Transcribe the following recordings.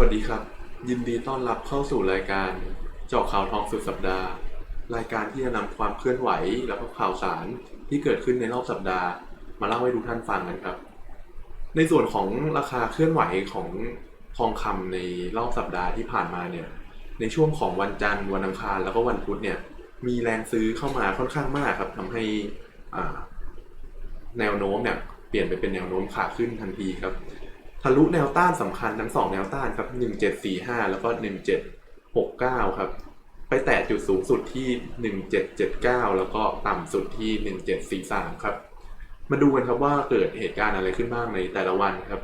วัสดีครับ ยินดีต้อนรับเข้าสู่รายการเจาะข่าวทองสุดสัปดาห์ รายการที่จะนำความเคลื่อนไหวแล้วก็ข่าวสารที่เกิดขึ้นในรอบสัปดาห์ มาเล่าให้ทุกท่านฟังกันครับ ในส่วนของราคาเคลื่อนไหวของทองคำในรอบสัปดาห์ที่ผ่านมาเนี่ย ในช่วงของวันจันทร์วันอังคารแล้วก็วันพุธเนี่ย มีแรงซื้อเข้ามาค่อนข้างมากครับทำให้แนวโน้มเนี่ยเปลี่ยนไปเป็นแนวโน้มขาขึ้นทันทีครับ ทะลุแนวต้านสำคัญทั้งสองแนวต้านครับ1745 แล้วก็ 1769 ครับ ไปแตะจุดสูงสุดที่ 1779 แล้วก็ต่ำสุดที่ 1743 ครับ มาดูกันครับว่าเกิดเหตุการณ์อะไรขึ้นบ้างในแต่ละวันครับ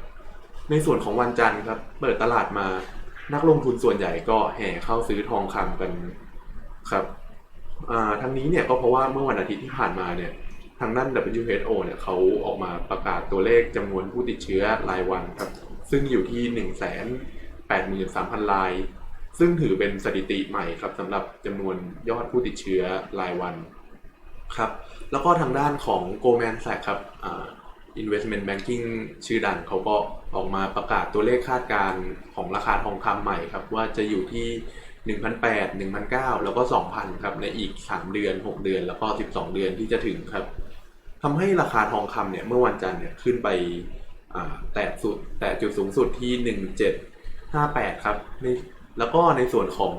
ในส่วนของวันจันทร์ครับ เปิดตลาดมานักลงทุนส่วนใหญ่ก็แห่เข้าซื้อทองคำกันครับอ่าทั้งนี้เนี่ยก็เพราะว่าเมื่อวันอาทิตย์ที่ผ่านมาเนี่ย ทางด้าน WHO เนี่ยเขาออกมาประกาศตัวเลขจำนวนผู้ติดเชื้อรายวันครับ ซึ่งอยู่ที่ 1 8 3 0 0 0ราย ซึ่งถือเป็นสถิติใหม่ครับสำหรับจำนวนยอดผู้ติดเชื้อรายวันครับ แล้วก็ทางด้านของ Goldman Sachs ครับอ่า Investment Banking ชื่อดังเขาก็ออกมาประกาศตัวเลขคาดการณ์ของราคาทองคำใหม่ครับ ว่าจะอยู่ที่1,800 1,900แล้วก็ 2,000 ครับ ในอีก 3 เดือน 6 เดือน แล้วก็ 12 เดือนที่จะถึงครับ ทำให้ราคาทองคำเนี่ยเมื่อวันจันทร์เนี่ยขึ้นไปแตะสุดแตะจุดสูงสุดที่ 1758 ครับในแล้วก็ในส่วนของ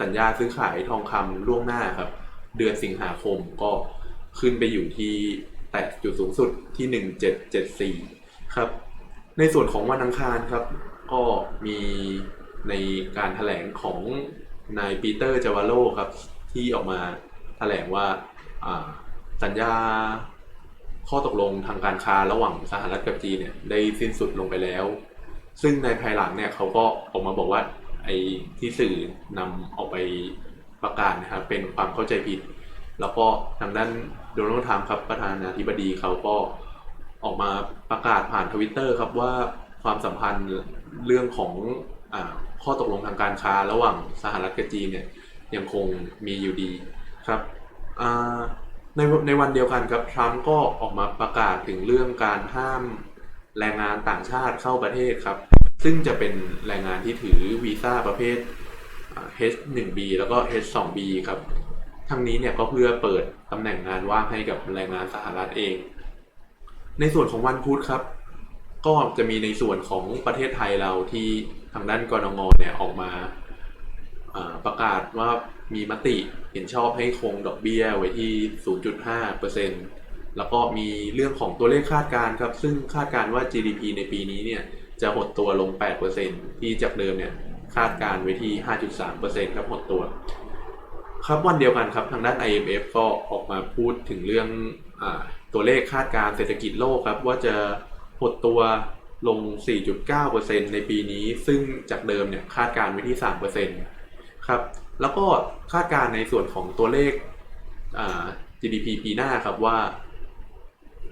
สัญญาซื้อขายทองคำล่วงหน้าครับ เดือนสิงหาคมก็ขึ้นไปอยู่ที่แตะจุดสูงสุดที่ 1774 ครับ ในส่วนของวันอังคารครับ ก็มีในการถแถลงของนายปีเตอร์จาวาโลครับ ที่ออกมาแถลงว่าสัญญา ข้อตกลงทางการค้าระหว่างสหรัฐกับจีนเนี่ยได้สิ้นสุดลงไปแล้ว ซึ่งในภายหลังเนี่ยเขาก็ออกมาบอกว่าไอ้ที่สื่อนำออกไปประกาศนะครับเป็นความเข้าใจผิด แล้วก็ทางด้านโดนัลด์ทรัมป์ครับประธานาธิบดีเขาก็ออกมาประกาศผ่านทวิตเตอร์ครับว่าความสัมพันธ์เรื่องของอข้อตกลงทางการค้าระหว่างสหรัฐกับจีนเนี่ยยังคงมีอยู่ดีครับอ่า ในในวันเดียวกันครับทรัมป์ก็ออกมาประกาศถึงเรื่องการห้ามแรงงานต่างชาติเข้าประเทศครับ ซึ่งจะเป็นแรงงานที่ถือวีซ่าประเภท H1B แล้วก็ H2B ครับ ทั้งนี้เนี่ยก็เพื่อเปิดตำแหน่งงานว่างให้กับแรงงานสหรัฐเอง ในส่วนของวันพุธครับ ก็จะมีในส่วนของประเทศไทยเราที่ทางด้านกรงงเนี่ยออกมา ประกาศว่ามีมติเห็นชอบให้คงดอกเบี้ยไว้ที่ 0.5%แล้วก็มีเรื่องของตัวเลขคาดการณ์ครับ ซึ่งคาดการณ์ว่า GDP ในปีนี้เนี่ยจะหดตัวลง 8%ที่จากเดิมเนี่ยคาดการไว้ที่ 5.3%ครับหดตัว ครับวันเดียวกันครับทางด้าน IMF ก็ออกมาพูดถึงเรื่องอตัวเลขคาดการเศรษฐกิจโลกครับ ว่าจะหดตัวลง 4.9%ในปีนี้ ซึ่งจากเดิมเนี่ยคาดการไว้ที่ 3% ครับ แล้วก็คาดการณ์ในส่วนของตัวเลขอ่า GDP ปีหน้าครับว่า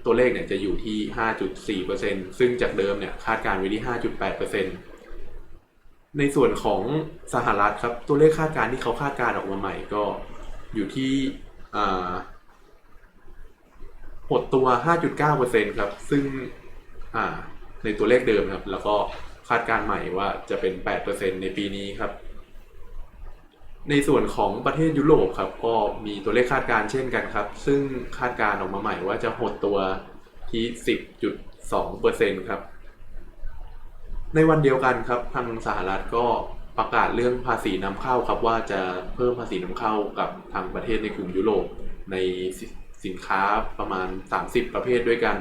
ตัวเลขเนี่ยจะอยู่ที่ 5.4%ซึ่งจากเดิมเนี่ยคาดการณ์ไว้ที่ 5.8%ในส่วนของสหรัฐครับ ตัวเลขคาดการณ์ที่เขาคาดการณ์ออกมาใหม่ก็อยู่ที่อ่าหดตัว 5.9%ครับ ซึ่งในตัวเลขเดิมครับ แล้วก็คาดการณ์ใหม่ว่าจะเป็น 8%ในปีนี้ครับ ในส่วนของประเทศยุโรปครับก็มีตัวเลขคาดการณ์เช่นกันครับ ซึ่งคาดการณ์ออกมาใหม่ว่าจะหดตัวที่ 10.2%ครับ ในวันเดียวกันครับทางสหรัฐก็ประกาศเรื่องภาษีนำเข้าครับว่าจะเพิ่มภาษีนำเข้ากับทางประเทศในกลุ่มยุโรปในสิสินค้าประมาณ 30 ประเภทด้วยกัน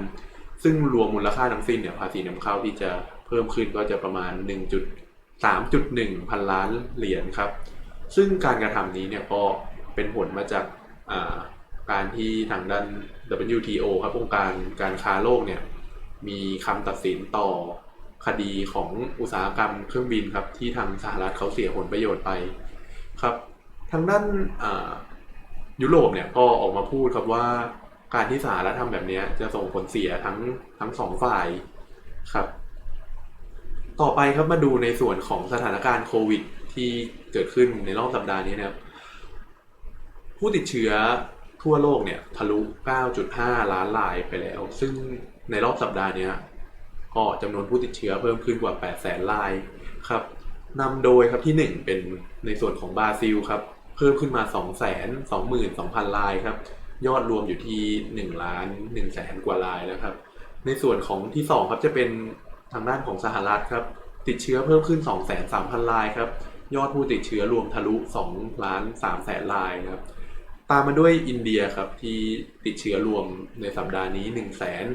ซึ่งรวมมูลค่าทั้งสิ้นเนี่ยภาษีนำเข้าที่จะเพิ่มขึ้นก็จะประมาณ 1.3.1 พันล้านเหรียญครับ ซึ่งการกระทำนี้เนี่ยก็เป็นผลมาจากาการที่ทางด้าน WTO ครับองค์การการค้าโลกเนี่ยมีคำตัดสินต่อคดีของอุตสาหกรรมเครื่องบินครับที่ทางสหรัฐเขาเสียผลประโยชน์ไปครับ ทางด้านยุโรปเนี่ยก็ออกมาพูดครับว่าการที่สหรัฐทำแบบนี้จะส่งผลเสียทั้งทั้งสองฝ่ายครับ ต่อไปครับมาดูในส่วนของสถานการณ์โควิด ที่เกิดขึ้นในรอบสัปดาห์นี้นะครับ ผู้ติดเชื้อทั่วโลกเนี่ยทะลุ 9.5 ล้านรายไปแล้ว ซึ่งในรอบสัปดาห์นี้ก็จำนวนผู้ติดเชื้อเพิ่มขึ้นกว่า8แสนรายครับนำโดยครับที่หนึ่งเป็นในส่วนของบราซิลครับ เพิ่มขึ้นมา 2 2 2 2 0 0 0ลายครับ ยอดรวมอยู่ที่1ล้าน1แสนกว่าลายแล้วครับ ในส่วนของที่ 2 ครับจะเป็น ทางด้านของสหรัฐครับ ติดเชื้อเพิ่มขึ้น 2 3 0 0 0ลายครับ ยอดผู้ติดเชื้อรวมทะลุ2ล้าน3แสนลายครับ ตามมาด้วยอินเดียครับที่ติดเชื้อรวมในสัปดาห์นี้ 1 6 0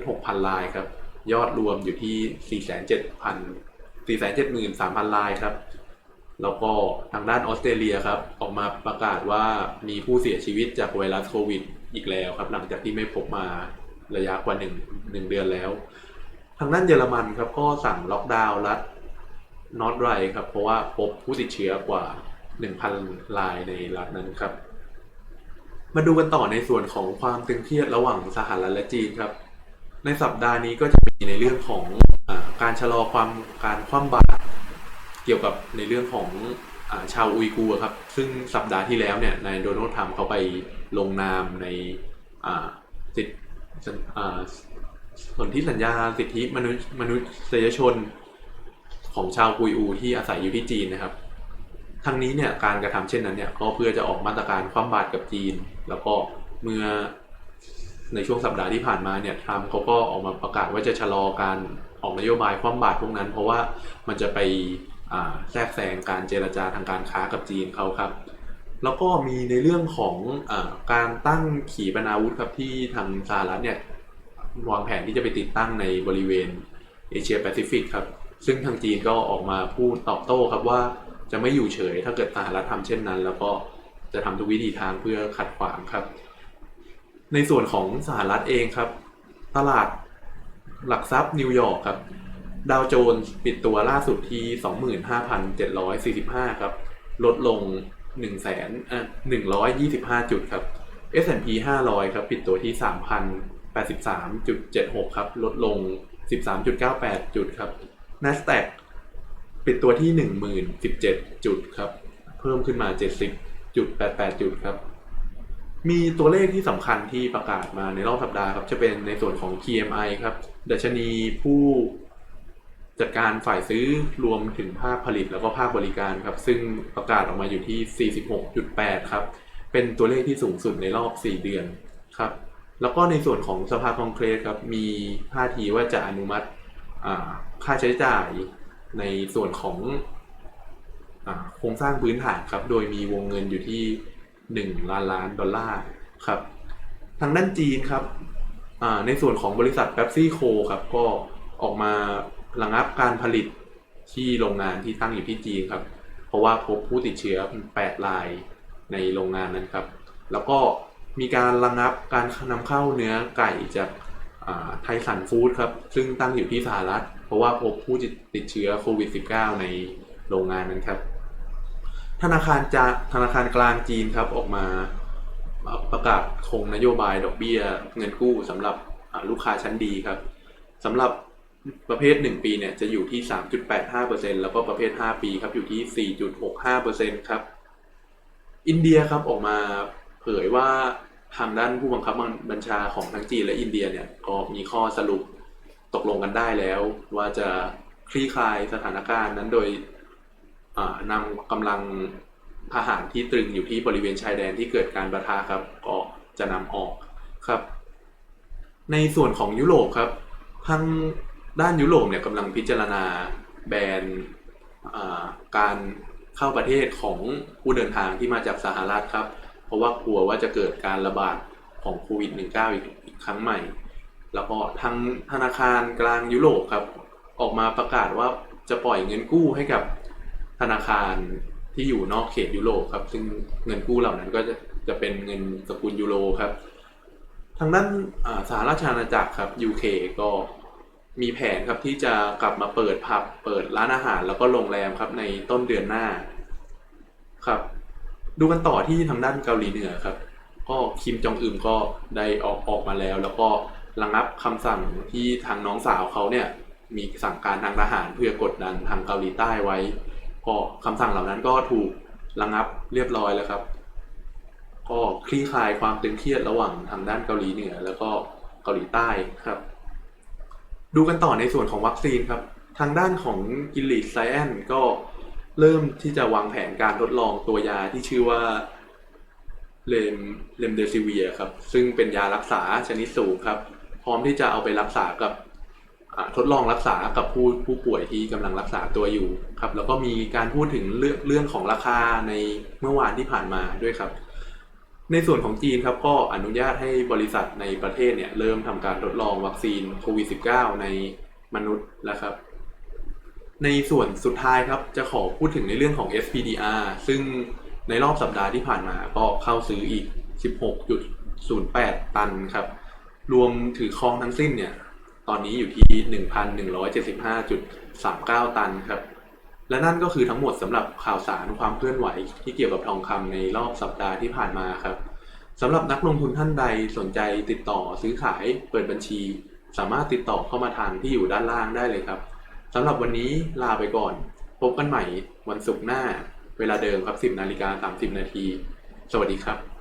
0 0ลายครับ ยอดรวมอยู่ที่ 4 7 0 0 473,000 ลายครับ แล้วก็ทางด้านออสเตรเลียครับ ออกมาประกาศว่ามีผู้เสียชีวิตจากไวรัสโควิด อีกแล้วครับ หลังจากที่ไม่พบมาระยะกว่า1 1เดือนแล้วางด้านเยอรมันครับก็สั่งล็อกดาวน์รัฐนอตไรครับ เพราะว่าพบผู้ติดเชื้อกว่า 1,000รายในรัฐนั้นครับ มาดูกันต่อในส่วนของความตึงเครียดระหว่างสหรัฐและจีนครับ ในสัปดาห์นี้ก็จะมีในเรื่องของอการชะลอความการคว่ำบาตรเกี่ยวกับในเรื่องของอาชาวอุยกูร์ครับ ซึ่งสัปดาห์ที่แล้วเนี่ยนายโดนัลด์ทรัมป์เขาไปลงนามในสิทธิ สนธิสัญญาสิทธิมนุษยมนุษยชนของชาวอุยกูที่อาศัยอยู่ที่จีนนะครับ ทั้งนี้เนี่ยการกระทำเช่นนั้นเนี่ยก็เพื่อจะออกมาตรการคว่ำบาตรกับจีน แล้วก็เมื่อในช่วงสัปดาห์ที่ผ่านมาเนี่ยทรัมป์เขาก็ออกมาประกาศว่าจะชะลอการออกนโยบายคว่ำบาตรพวกนั้น เพราะว่ามันจะไปแทรกแซงการเจรจาทางการค้ากับจีนเขาครับ แล้วก็มีในเรื่องของอการตั้งขีปนาวุธครับที่ทางสหรัฐเนี่ย วางแผนที่จะไปติดตั้งในบริเวณเอเชียแปซิฟิกครับ ซึ่งทางจีนก็ออกมาพูดตอบโต้ครับว่าจะไม่อยู่เฉย ถ้าเกิดสหรัฐทำเช่นนั้น แล้วก็จะทำทุกวิธีทางเพื่อขัดขวางครับ ในส่วนของสหรัฐเองครับ ตลาดหลักทรัพย์นิวยอร์กครับดาวโจนส์ปิดตัวล่าสุดที่ 25,745 ครับ ลดลง1แสนอะ125 จุดครับ S&P 500 ครับ ปิดตัวที่ 3,083.76 ครับ ลดลง 13.98 จุดครับ NASDAQ ปิดตัวที่ 10,017 จุดครับ เพิ่มขึ้นมา 70.88 จุดครับ มีตัวเลขที่สำคัญที่ประกาศมาในรอบสัปดาห์ครับ จะเป็นในส่วนของ PMI ครับดัชนีผู้จัดการฝ่ายซื้อรวมถึงภาคผลิตแล้วก็ภาคบริการครับ ซึ่งประกาศออกมาอยู่ที่ 46.8 ครับ เป็นตัวเลขที่สูงสุดในรอบ 4 เดือนครับ แล้วก็ในส่วนของสภาคองเกรสครับมีท่าทีว่าจะอนุมัติค่าใช้จ่ายในส่วนของโครงสร้างพื้นฐานครับโดยมีวงเงินอยู่ที่ 1 ล้านล้านดอลลาร์ครับทางด้านจีนครับในส่วนของบริษัทเ e ปซี่โคครับก็ออกมาระงับการผลิตที่โรงงานที่ตั้งอยู่ที่จีนครับ เพราะว่าพบผู้ติดเชื้อ 8 รายในโรงงานนั้นครับ แล้วก็ มีการระงับการนำเข้าเนื้อไก่จากไทสันฟู้ดครับ ซึ่งตั้งอยู่ที่สหรัฐ เพราะว่าพบผู้ติดเชื้อโควิด -19 ในโรงงานนั้นครับ ธนาคารจะธนาคารกลางจีนครับออกมาประกาศคงนโยบายดอกเบี้ยเงินกู้สำหรับลูกค้าชั้นดีครับสำหรับประเภท 1 ปีเนี่ยจะอยู่ที่ 3.85%แล้วก็ประเภท 5 ปีครับอยู่ที่ 4.65%ครับ อินเดียครับออกมา เผยว่าทางด้านผู้บังคับบัญชาของทั้งจีนและอินเดียเนี่ยก็มีข้อสรุปตกลงกันได้แล้ว ว่าจะคลี่คลายสถานการณ์นั้นโดยนำกำลังทหารที่ตรึงอยู่ที่บริเวณชายแดนที่เกิดการประทะครับก็จะนำออกครับ ในส่วนของยุโรปครับทางด้านยุโรปเนี่ยกำลังพิจารณาแบนการเข้าประเทศของผู้เดินทางที่มาจากสหรัฐครับ ราะว่ากลัวว่าจะเกิดการระบาดของโควิด -19 อีกอีกครั้งใหม่ แล้วก็ทางธนาคารกลางยุโรปครับ ออกมาประกาศว่าจะปล่อยเงินกู้ให้กับธนาคารที่อยู่นอกเขตยุโรปครับ ซึ่งเงินกู้เหล่านั้นก็จะจะเป็นเงินสกุลยูโรครับ ทางด้านสหราชอาณาจักรครับ UK ก็มีแผนครับที่จะกลับมาเปิดผับเปิดร้านอาหารแล้วก็โรงแรมครับในต้นเดือนหน้าครับ ดูกันต่อที่ทางด้านเกาหลีเหนือครับ ก็คิมจองอึมก็ได้ออกออกมาแล้ว แล้วก็ระงับคำสั่งที่ทางน้องสาวเขาเนี่ยมีสั่งการทางทหารเพื่อกดดันทางเกาหลีใต้ไว้ ก็คำสั่งเหล่านั้นก็ถูกระงับเรียบร้อยแล้วครับ ก็คลี่คลายความตึงเครียดระหว่างทางด้านเกาหลีเหนือ แล้วก็เกาหลีใต้ครับ ดูกันต่อในส่วนของวัคซีนครับ ทางด้านของกิลลิดไซแอนก็เเริ่มที่จะวางแผนการทดลองตัวยาที่ชื่อว่าเลมเลมเดซิเวียครับ ซึ่งเป็นยารักษาชนิดสูงครับ พร้อมที่จะเอาไปรักษากับทดลองรักษากับผู้ผู้ป่วยที่กำลังรักษาตัวอยู่ครับ แล้วก็มีการพูดถึงเรื่องเรื่องของราคาในเมื่อวานที่ผ่านมาด้วยครับ ในส่วนของจีนครับก็อนุญาตให้บริษัทในประเทศเนี่ยเริ่มทำการทดลองวัคซีนโควิด -19 ในมนุษย์แล้วครับ ในส่วนสุดท้ายครับจะขอพูดถึงในเรื่องของ SPDR ซึ่งในรอบสัปดาห์ที่ผ่านมาก็เข้าซื้ออีก 16.08 ตันครับ รวมถือครองทั้งสิ้นเนี่ย ตอนนี้อยู่ที่ 1,175.39 ตันครับ และนั่นก็คือทั้งหมดสำหรับข่าวสารความเคลื่อนไหวที่เกี่ยวกับทองคำในรอบสัปดาห์ที่ผ่านมาครับสำหรับนักลงทุนท่านใดสนใจติดต่อซื้อขายเปิดบัญชี สามารถติดต่อเข้ามาทางที่อยู่ด้านล่างได้เลยครับ สำหรับวันนี้ลาไปก่อน พบกันใหม่วันศุกร์หน้า เวลาเดิมครับ 10นาฬิกา30นาที สวัสดีครับ